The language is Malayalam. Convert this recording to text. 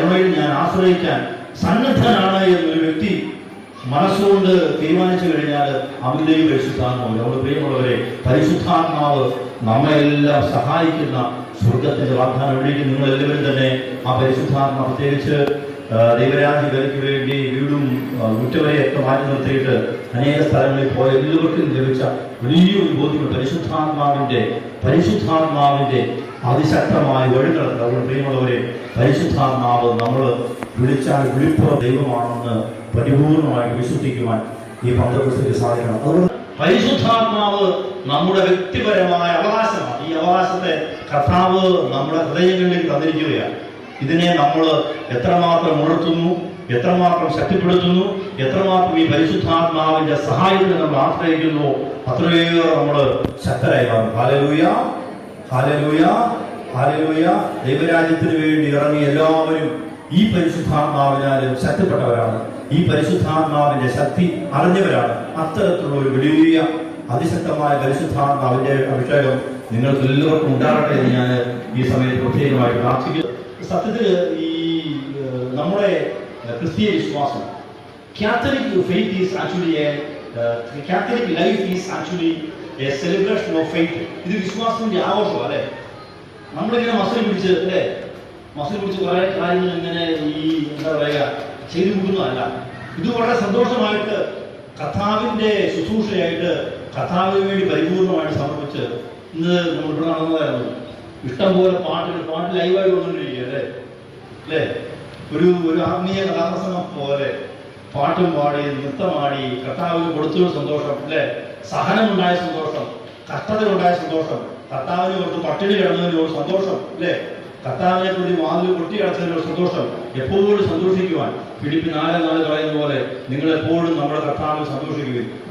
കരുണയിൽ ഞാൻ ആശ്രയിക്കാൻ സന്നദ്ധനാണ് എന്നൊരു വ്യക്തി മനസ്സുകൊണ്ട് തീരുമാനിച്ചു കഴിഞ്ഞാൽ അവനിലേക്ക് പരിശുദ്ധാത്മാവ് നമ്മുടെ പ്രിയമുള്ളവരെ പരിശുദ്ധാത്മാവ് നമ്മെല്ലാം സഹായിക്കുന്ന സ്വർഗത്തിന്റെ വാഗ്ദാനം എവിടേക്ക് നിങ്ങൾ എല്ലാവരും തന്നെ ആ പരിശുദ്ധാത്മ പ്രത്യേകിച്ച് ആ, ദൈവരാജ്യങ്ങൾക്ക് വേണ്ടി വീടും ആ, മുറ്റവരെയൊക്കെ മാറ്റി നിർത്തിയിട്ട് അനേക സ്ഥലങ്ങളിൽ പോയ എല്ലാവർക്കും ലഭിച്ച വലിയൊരു ബോധ്യം പരിശുദ്ധാത്മാവിന്റെ പരിശുദ്ധാത്മാവിന്റെ അതിശക്തമായ വഴികളൊക്കെ അതുകൊണ്ട് പ്രിയമുള്ളവരെ പരിശുദ്ധാത്മാവ് നമ്മൾ വിളിച്ചാൽ വിളിപ്പുറ ദൈവമാണെന്ന് പരിപൂർണമായി വിശ്വസിക്കുവാൻ ഈ പന്തപുസ്തകത്തിൽ സാധിക്കണം. അതുകൊണ്ട് പരിശുദ്ധാത്മാവ് നമ്മുടെ വ്യക്തിപരമായ അവകാശമാണ്. ഈ അവകാശത്തെ കർത്താവ് നമ്മുടെ ഹൃദയങ്ങളിൽ തന്നിരിക്കുകയാണ്. ഇതിനെ നമ്മൾ എത്രമാത്രം ഉണർത്തുന്നു എത്രമാത്രം ശക്തിപ്പെടുത്തുന്നു എത്രമാത്രം ഈ പരിശുദ്ധാത്മാവിന്റെ സഹായത്തിന് നമ്മൾ ആശ്രയിക്കുന്നു അത്രയേറെ നമ്മൾ ശക്തരായി മാറും. ദൈവരാജ്യത്തിന് വേണ്ടി ഇറങ്ങി എല്ലാവരും ഈ പരിശുദ്ധാത്മാവിനാലും ശക്തിപ്പെട്ടവരാണ്. ഈ പരിശുദ്ധാത്മാവിന്റെ ശക്തി അറിഞ്ഞവരാണ് അത്തരത്തിലുള്ള ഒരു വലിയ അതിശക്തമായ പരിശുദ്ധാത്മാവിന്റെ അഭിഷേകം നിങ്ങൾക്ക് എല്ലാവർക്കും ഉണ്ടാകട്ടെ എന്ന് ഞാൻ ഈ സമയത്ത് പ്രത്യേകമായി പ്രാർത്ഥിക്കുന്നു. സത്യത്തിൽ ഈ നമ്മുടെ ക്രിസ്തീയ വിശ്വാസം Catholic faith is actually Catholic life is actually a celebration of faith ഇത് വിശ്വാസത്തിന്റെ ആഘോഷം അല്ലേ? നമ്മളിങ്ങനെ മസിൽ പിടിച്ച് അല്ലേ? മസിൽ പിടിച്ച് കുറെ കാര്യങ്ങൾ ഇങ്ങനെ ഈ എന്താ പറയുക ചെയ്തു കൊടുക്കുന്നതല്ല ഇത് വളരെ സന്തോഷമായിട്ട് കഥാവിന്റെ ശുശ്രൂഷയായിട്ട് കഥാവിന് വേണ്ടി പരിപൂർണമായിട്ട് സമർപ്പിച്ച് ഇന്ന് നമ്മൾ ഇവിടെ നടന്നതായിരുന്നു. ഇഷ്ടം പോലെ പാട്ടുകൾ പാട്ട് ലൈവായി വന്നുകൊണ്ടിരിക്കുക അല്ലേ? അല്ലേ? ഒരു ഒരു ആത്മീയ കഥാപ്രസംഗം പോലെ പാട്ടും പാടി നൃത്തമാടി കർത്താവിന് കൊടുത്തൊരു സന്തോഷം അല്ലേ? സഹനമുണ്ടായ സന്തോഷം കഷ്ടതയിലുണ്ടായ സന്തോഷം കർത്താവിന് കൊടുത്ത് പട്ടിണി ഒരു സന്തോഷം അല്ലേ? കർത്താവിനെ കൂടി വാതിൽ ഒരു സന്തോഷം എപ്പോഴും സന്തോഷിക്കുവാൻ. പിടിപ്പ് നാല് നാല് പറയുന്ന പോലെ നിങ്ങൾ എപ്പോഴും നമ്മുടെ കർത്താവിൽ സന്തോഷിക്കുകയും